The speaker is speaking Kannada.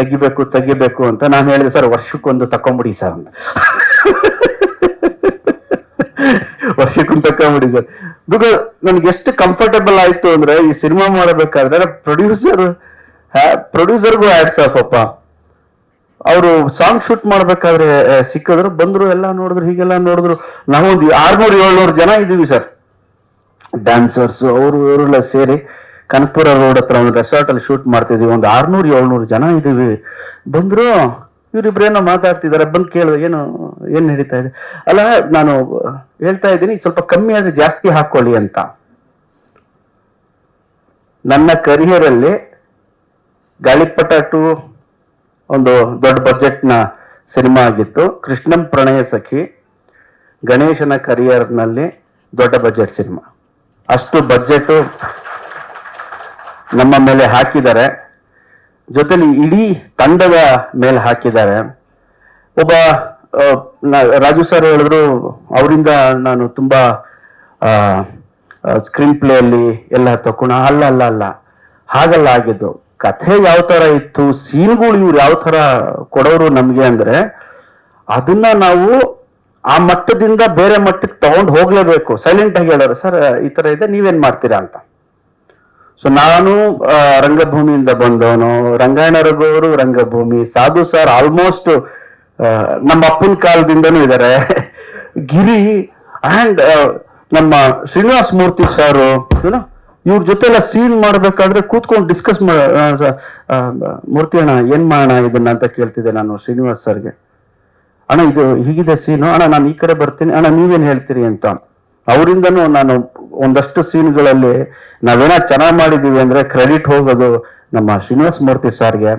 ತೆಗಿಬೇಕು ತೆಗಿಬೇಕು ಅಂತ ನಾನು ಹೇಳಿದೆ, ಸರ್, ವರ್ಷಕ್ಕೊಂದು ತಕೊಂಬಿಡಿ ಸರ್ ಅಂತ. ವರ್ಷಕ್ಕೊಂದು ತಕೊಂಬಿಡಿ ಸರ್. ಬಿಕಾಸ್ ನನ್ಗೆ ಎಷ್ಟು ಕಂಫರ್ಟಬಲ್ ಆಯ್ತು ಅಂದ್ರೆ ಈ ಸಿನಿಮಾ ಮಾಡಬೇಕಾದ್ರೆ ಪ್ರೊಡ್ಯೂಸರ್ ಪ್ರೊಡ್ಯೂಸರ್ಗೂ ಆಡ್ಸ್ ಅಪ್ಪ ಅವರು ಸಾಂಗ್ ಶೂಟ್ ಮಾಡ್ಬೇಕಾದ್ರೆ ಸಿಕ್ಕಿದ್ರು, ಬಂದ್ರು, ಎಲ್ಲ ನೋಡಿದ್ರು, ಹೀಗೆಲ್ಲ ನೋಡಿದ್ರು. ನಾವೊಂದು ಆರ್ನೂರು ಏಳ್ನೂರು ಜನ ಇದೀವಿ ಸರ್. ಡ್ಯಾನ್ಸರ್ಸ್ ಅವರು, ಇವರೆಲ್ಲ ಸೇರಿ ಕನಕಪುರ ರೋಡ್ ಹತ್ರ ಒಂದು ರೆಸಾರ್ಟ್ ಅಲ್ಲಿ ಶೂಟ್ ಮಾಡ್ತಿದ್ವಿ. ಒಂದು ಆರ್ನೂರು, ಏಳ್ನೂರು ಜನ ಇದೀವಿ ಬಂದ್ರು ಇವ್ರಿಬ್ರೇನೋ ಮಾತಾಡ್ತಿದ್ದಾರೆ. ಬಂದು ಕೇಳಿದ್ರು ಏನು, ಏನ್ ನಡೀತಾ ಇದೆ? ಅಲ್ಲ, ನಾನು ಹೇಳ್ತಾ ಇದ್ದೀನಿ, ಸ್ವಲ್ಪ ಕಮ್ಮಿ ಆದ್ರೆ ಜಾಸ್ತಿ ಹಾಕೊಳ್ಳಿ ಅಂತ. ನನ್ನ ಕರಿಯರ್ ಅಲ್ಲಿ ಗಾಳಿಪಟ ಟು ಒಂದು ದೊಡ್ಡ ಬಜೆಟ್ನ ಸಿನಿಮಾ ಆಗಿತ್ತು. ಕೃಷ್ಣಂ ಪ್ರಣಯ ಸಖಿ, ಗಣೇಶನ ಕರಿಯರ್ನಲ್ಲಿ ದೊಡ್ಡ ಬಜೆಟ್ ಸಿನಿಮಾ ಅಷ್ಟು ಬಜೆಟ್ ನಮ್ಮ ಮೇಲೆ ಹಾಕಿದ್ದಾರೆ. ಜೊತೆಲಿ ಇಡೀ ತಂಡದ ಮೇಲೆ ಹಾಕಿದ್ದಾರೆ. ಒಬ್ಬ ರಾಜು ಸರ್ ಹೇಳಿದ್ರು, ಅವರಿಂದ ನಾನು ತುಂಬಾ ಸ್ಕ್ರೀನ್ ಪ್ಲೇ ಅಲ್ಲಿ ಎಲ್ಲ ತಕೊಂಡ ಅಲ್ಲ ಅಲ್ಲ ಅಲ್ಲ, ಹಾಗಲ್ಲ ಆಗಿದ್ದು. ಕಥೆ ಯಾವ ತರ ಇತ್ತು, ಸೀನ್ಗಳು ಇವ್ರು ಯಾವ ತರ ಕೊಡೋರು ನಮ್ಗೆ ಅಂದ್ರೆ, ಅದನ್ನ ನಾವು ಆ ಮಟ್ಟದಿಂದ ಬೇರೆ ಮಟ್ಟಕ್ಕೆ ತಗೊಂಡು ಹೋಗ್ಲೇಬೇಕು. ಸೈಲೆಂಟ್ ಆಗಿ ಹೇಳೋರು, ಸರ್, ಈ ತರ ಇದೆ, ನೀವೇನ್ ಮಾಡ್ತೀರಾ? ಅಂತ. ಸೊ ನಾನು ರಂಗಭೂಮಿಯಿಂದ ಬಂದವನು. ರಂಗಾಯಣ ರಘು ರಂಗಭೂಮಿ. ಸಾಧು ಸರ್ ಆಲ್ಮೋಸ್ಟ್ ನಮ್ಮ ಅಪ್ಪನ ಕಾಲದಿಂದನೂ ಇದ್ದಾರೆ ಗಿರಿ ಅಂಡ್ ನಮ್ಮ ಶ್ರೀನಿವಾಸ್ ಮೂರ್ತಿ ಸರ್. ಇವ್ರ ಜೊತೆ ಎಲ್ಲ ಸೀನ್ ಮಾಡ್ಬೇಕಾದ್ರೆ ಕೂತ್ಕೊಂಡು ಡಿಸ್ಕಸ್ ಮೂರ್ತಿ ಅಣ್ಣ, ಏನ್ ಮಾಡೋಣ ಇದನ್ನ ಅಂತ ಕೇಳ್ತಿದ್ದೆ ನಾನು ಶ್ರೀನಿವಾಸ್ ಸರ್ಗೆ. ಅಣ್ಣ, ಇದು ಹೀಗಿದೆ ಸೀನು ಅಣ್ಣ, ನಾನು ಈ ಕಡೆ ಬರ್ತೀನಿ. ಅಣ್ಣ, ನೀವೇನ್ ಹೇಳ್ತೀರಿ ಅಂತ. ಅವರಿಂದನೂ ನಾನು ಒಂದಷ್ಟು ಸೀನ್ಗಳಲ್ಲಿ ನಾವೇನ ಚೆನ್ನಾಗಿ ಮಾಡಿದ್ದೀವಿ ಅಂದ್ರೆ ಕ್ರೆಡಿಟ್ ಹೋಗೋದು ನಮ್ಮ ಶ್ರೀನಿವಾಸ ಮೂರ್ತಿ ಸರ್ಗೆ.